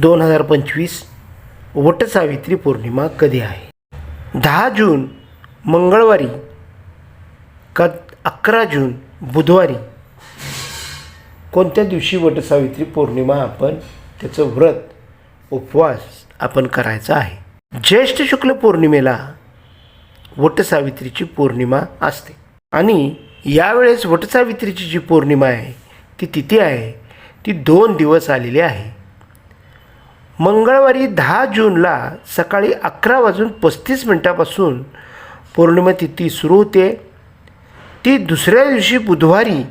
दोन हजार पंचवीस वटसावित्री पौर्णिमा कधी आहे? दहा जून मंगळवारी का अकरा जून बुधवारी? कोणत्या दिवशी वटसावित्री पौर्णिमा आपण त्याचं व्रत उपवास आपण करायचा आहे? ज्येष्ठ शुक्ल पौर्णिमेला वटसावित्रीची पौर्णिमा असते. आणि यावेळेस वटसावित्रीची जी पौर्णिमा आहे ती तिथी आहे ती दोन दिवस आलेली आहे. मंगळवारी दहा जूनला सकाळी अकरा वाजून पस्तीस मिनटापासून पौर्णिमा तिथी सुरू होते. ती दुसऱ्या दिवशी बुधवारी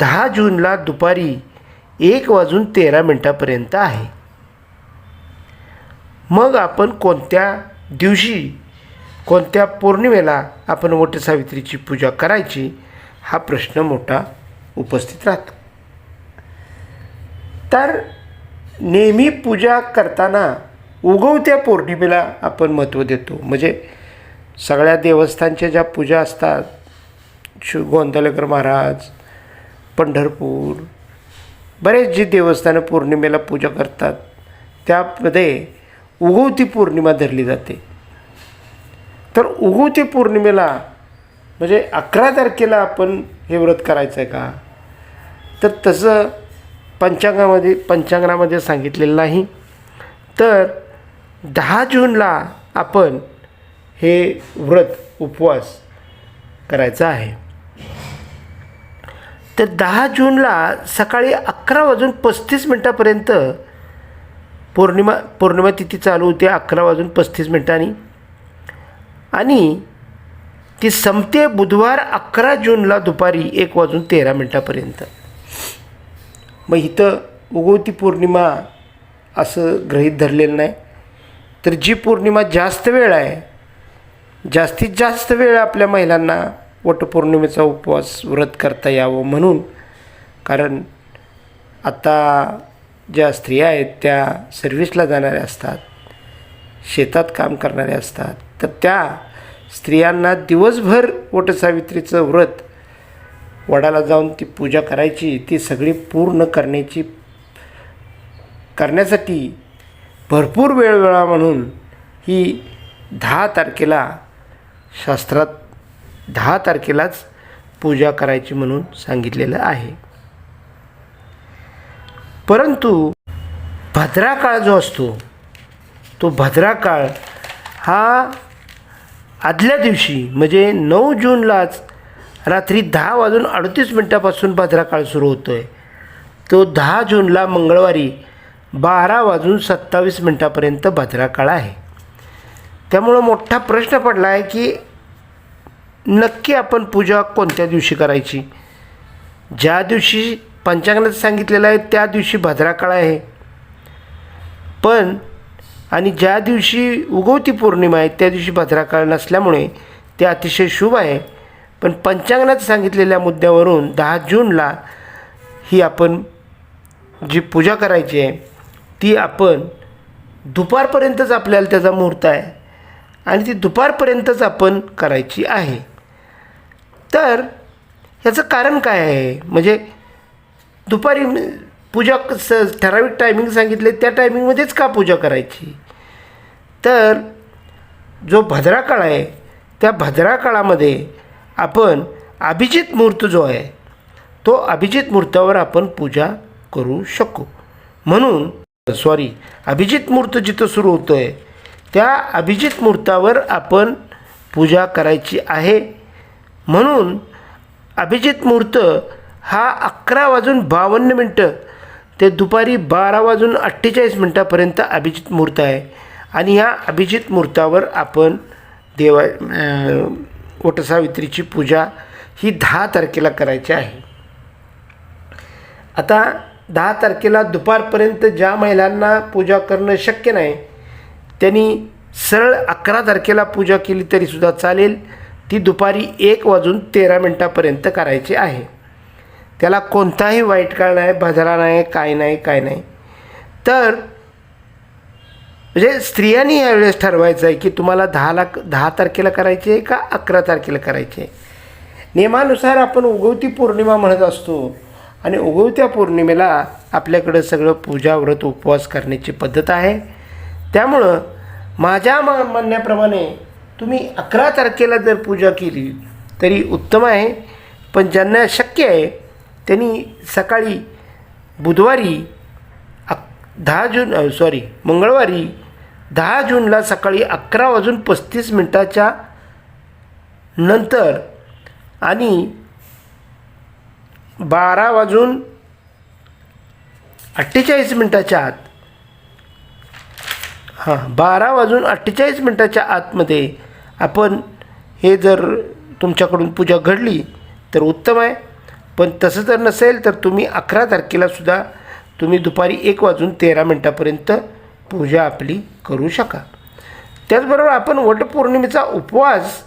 दहा जूनला दुपारी एक वाजून तेरा मिनटापर्यंत आहे. मग आपण कोणत्या दिवशी कोणत्या पौर्णिमेला आपण वटसावित्रीची पूजा करायची हा प्रश्न मोठा उपस्थित राहतो. तर नेहमी पूजा करताना उगवत्या पौर्णिमेला आपण महत्त्व देतो. म्हणजे सगळ्या देवस्थानच्या ज्या पूजा असतात शिव गोंदलकर महाराज पंढरपूर बरेच जी देवस्थानं पौर्णिमेला पूजा करतात त्यामध्ये उगवती पौर्णिमा धरली जाते. तर उगवती पौर्णिमेला म्हणजे अकरा तारखेला आपण हे व्रत करायचं आहे का? तर तसं पंचांगामध्ये पंचांगणामध्ये सांगितलेलं नाही. तर दहा जूनला आपण हे व्रत उपवास करायचा आहे. तर दहा जूनला सकाळी अकरा वाजून पस्तीस मिनटापर्यंत पौर्णिमा पौर्णिमा तिथी चालू होते अकरा वाजून पस्तीस मिनटांनी. आणि ती संपते बुधवार अकरा जूनला दुपारी एक वाजून तेरा मिनटापर्यंत. मग इथं उगवती पौर्णिमा असं ग्रहीत धरलेलं नाही. तर जी पौर्णिमा जास्त वेळ आहे जास्तीत जास्त वेळ आपल्या महिलांना वटपौर्णिमेचा उपवास व्रत करता यावं म्हणून. कारण आता ज्या स्त्रिया आहेत त्या सर्व्हिसला जाणाऱ्या असतात शेतात काम करणाऱ्या असतात तर त्या स्त्रियांना दिवसभर वटसावित्रीचं व्रत वडाला जाऊन ती पूजा करायची ती सगळी पूर्ण करण्याची करण्यासाठी भरपूर वेळ वेळा म्हणून ही दहा तारखेला शास्त्रात दहा तारखेलाच पूजा करायची म्हणून सांगितलेलं आहे. परंतु भद्रा काळ जो असतो तो भद्रा काळ हा आदल्या दिवशी म्हणजे नऊ जूनलाच रात्री दहा वाजून अडतीस मिनटापासून भद्रा काळ सुरू होतो आहे तो दहा जूनला मंगळवारी बारा वाजून सत्तावीस मिनटापर्यंत भद्रा काळ आहे. त्यामुळं मोठा प्रश्न पडला आहे की नक्की आपण पूजा कोणत्या दिवशी करायची? ज्या दिवशी पंचांगणात सांगितलेलं आहे त्या दिवशी भद्रा काळ आहे. पण आणि ज्या दिवशी उगवती पौर्णिमा आहे त्या दिवशी भद्रा काळ नसल्यामुळे ते अतिशय शुभ आहे. पण पंचांगणात सांगितलेल्या मुद्द्यावरून दहा जूनला ही आपण जी पूजा करायची आहे ती आपण दुपारपर्यंतच आपल्याला त्याचा मुहूर्त आहे आणि ती दुपारपर्यंतच आपण करायची आहे. तर ह्याचं कारण काय आहे? म्हणजे दुपारी पूजा स ठराविक टायमिंग सांगितले त्या टायमिंगमध्येच का पूजा करायची? तर जो भद्रा काळ आहे त्या भद्रा काळामध्ये आपण अभिजित मूर्त जो आहे तो अभिजित मूर्तावर आपण पूजा करू शकू. म्हणून सॉरी अभिजित मूर्त जिथं सुरू होतो आहे त्या अभिजित मूर्तावर आपण पूजा करायची आहे. म्हणून अभिजित मूर्त हा अकरा वाजून बावन्न मिनटं ते दुपारी बारा वाजून अठ्ठेचाळीस मिनटापर्यंत अभिजित मूर्त आहे. आणि ह्या अभिजित मूर्तावर आपण देवा वटसावित्रीची पूजा ही दहा तारखेला करायची आहे. आता दहा तारखेला दुपारपर्यंत ज्या महिलांना पूजा करणं शक्य नाही त्यांनी सरळ अकरा तारखेला पूजा केली तरीसुद्धा चालेल. ती दुपारी एक वाजून तेरा मिनटापर्यंत करायची आहे. त्याला कोणताही वाईट काळ नाही भजरा नाही काय नाही काय नाही. तर म्हणजे स्त्रियांनी यावेळेस ठरवायचं आहे की तुम्हाला दहाला दहा तारखेला करायचे आहे का अकरा तारखेला करायची आहे? नियमानुसार आपण उगवती पौर्णिमा म्हणत असतो. आणि उगवत्या पौर्णिमेला आपल्याकडं सगळं पूजा व्रत उपवास करण्याची पद्धत आहे. त्यामुळं माझ्या म म्हणण्याप्रमाणे तुम्ही अकरा तारखेला जर पूजा केली तरी उत्तम आहे. पण ज्यांना शक्य आहे त्यांनी सकाळी बुधवारी अक दहा जून सॉरी मंगळवारी दहा जूनला सकाळी अकरा वाजून पस्तीस मिनटाच्या नंतर आणि बारा वाजून अठ्ठेचाळीस मिनटाच्या आत हां बारा वाजून अठ्ठेचाळीस मिनटाच्या आतमध्ये आपण हे जर तुमच्याकडून पूजा घडली तर उत्तम आहे. पण तसं जर नसेल तर तुम्ही अकरा तारखेला सुद्धा तुम्ही दुपारी एक वाजून तेरा मिनटापर्यंत पूजा आपली करू शका. त्याचबरोबर आपण वटपौर्णिमेचा उपवास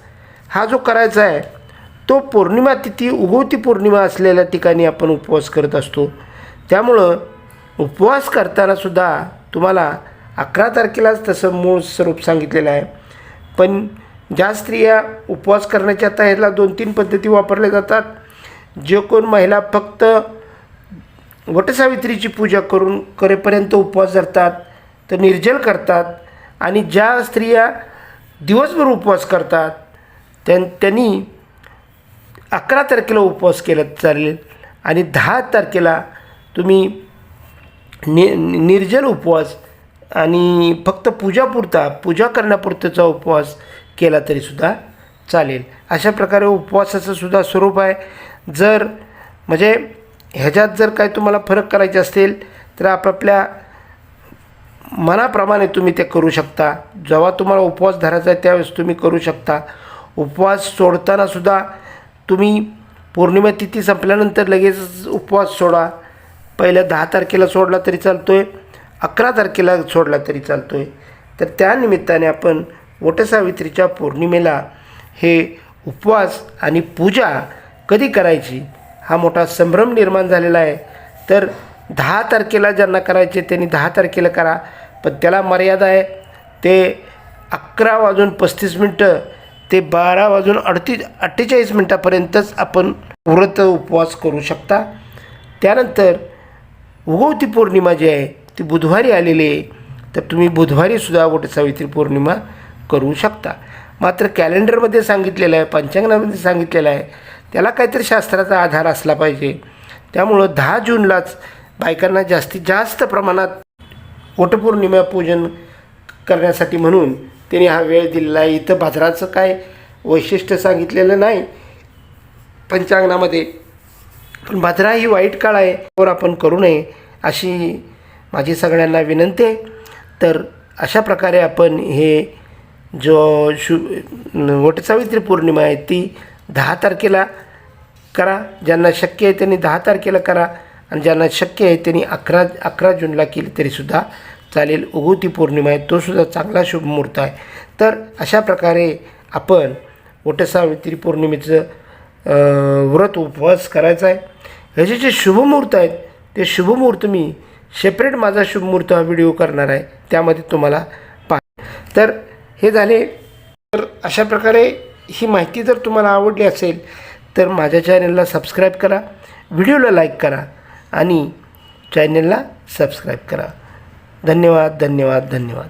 हा जो करायचा आहे तो पौर्णिमा तिथी उगवती पौर्णिमा असलेल्या ठिकाणी आपण उपवास करत असतो. त्यामुळं उपवास करतानासुद्धा तुम्हाला अकरा तारखेलाच तसं मूळ स्वरूप सांगितलेलं आहे. पण ज्या स्त्रिया उपवास करण्याच्या आता ह्याला दोन तीन पद्धती वापरल्या जातात जे कोण महिला फक्त वटसावित्रीची पूजा करून करेपर्यंत उपवास धरतात तर निर्जल करतात आणि ज्या स्त्रिया दिवसभर उपवास करतात त्यां त्यांनी अकरा तारखेला उपवास केला चालेल आणि दहा तारखेला तुम्ही नि निर्जल उपवास आणि फक्त पूजापुरता पूजा करण्यापुरताचा उपवास केला तरीसुद्धा चालेल. अशा प्रकारे उपवासाचं सुद्धा स्वरूप आहे. जर म्हणजे ह्याच्यात जर काय तुम्हाला फरक करायचे असेल तर आपापल्या मनाप्रमाणे तुम्ही ते करू शकता. जेव्हा तुम्हाला उपवास धरायचा आहे त्यावेळेस तुम्ही करू शकता. उपवास सोडताना सुद्धा तुम्ही पौर्णिमा तिथी संपल्यानंतर लगेच उपवास सोडा. पहिल्या दहा तारखेला सोडला तरी चालतो आहे अकरा तारखेला सोडला तरी चालतो आहे तर त्यानिमित्ताने आपण वटसावित्रीच्या पौर्णिमेला हे उपवास आणि पूजा कधी करायची हा मोठा संभ्रम निर्माण झालेला आहे. तर दहा तारखेला ज्यांना करायचे त्यांनी दहा तारखेला करा. पण त्याला मर्यादा आहे. ते अकरा वाजून पस्तीस मिनटं ते बारा वाजून अडतीस अठ्ठेचाळीस मिनटापर्यंतच आपण व्रत उपवास करू शकता. त्यानंतर उगवती पौर्णिमा जी आहे ती बुधवारी आलेली आहे. तर तुम्ही बुधवारीसुद्धा वटसावित्री पौर्णिमा करू शकता. मात्र कॅलेंडरमध्ये सांगितलेलं आहे पंचांगणामध्ये सांगितलेलं आहे त्याला काहीतरी शास्त्राचा आधार असला पाहिजे. त्यामुळं दहा जूनलाच बायकांना जास्तीत जास्त प्रमाणात वटपौर्णिमा पूजन करण्यासाठी म्हणून त्यांनी हा वेळ दिलेला आहे. इथं भद्राचं काय वैशिष्ट्य सांगितलेलं नाही. पंचांगणामध्ये. पण भद्रा ही वाईट काळ आहे. वर आपण करू नये अशी माझी सगळ्यांना विनंती आहे. तर अशा प्रकारे आपण हे जो शु वटसावित्री पौर्णिमा आहे ती दहा तारखेला करा. ज्यांना शक्य आहे त्यांनी दहा तारखेला करा. आणि ज्यांना शक्य आहे त्यांनी अकरा अकरा जूनला केली तरीसुद्धा चालेल. उगवती पौर्णिमा आहे तोसुद्धा चांगला शुभ मुहूर्त आहे. तर अशा प्रकारे आपण वटसावित्री पौर्णिमेचं व्रत उपवास करायचा आहे. ह्याचे जे शुभमुहूर्त आहेत ते शुभमुहूर्त मी सेपरेट माझा शुभमुहूर्त हा व्हिडिओ करणार आहे. त्यामध्ये तुम्हाला पा तर हे झाले. तर अशा प्रकारे ही माहिती जर तुम्हाला आवडली असेल तर माझ्या चॅनलला सबस्क्राईब करा. व्हिडिओला लाईक करा. आणि चॅनलला सबस्क्राईब करा. धन्यवाद धन्यवाद धन्यवाद.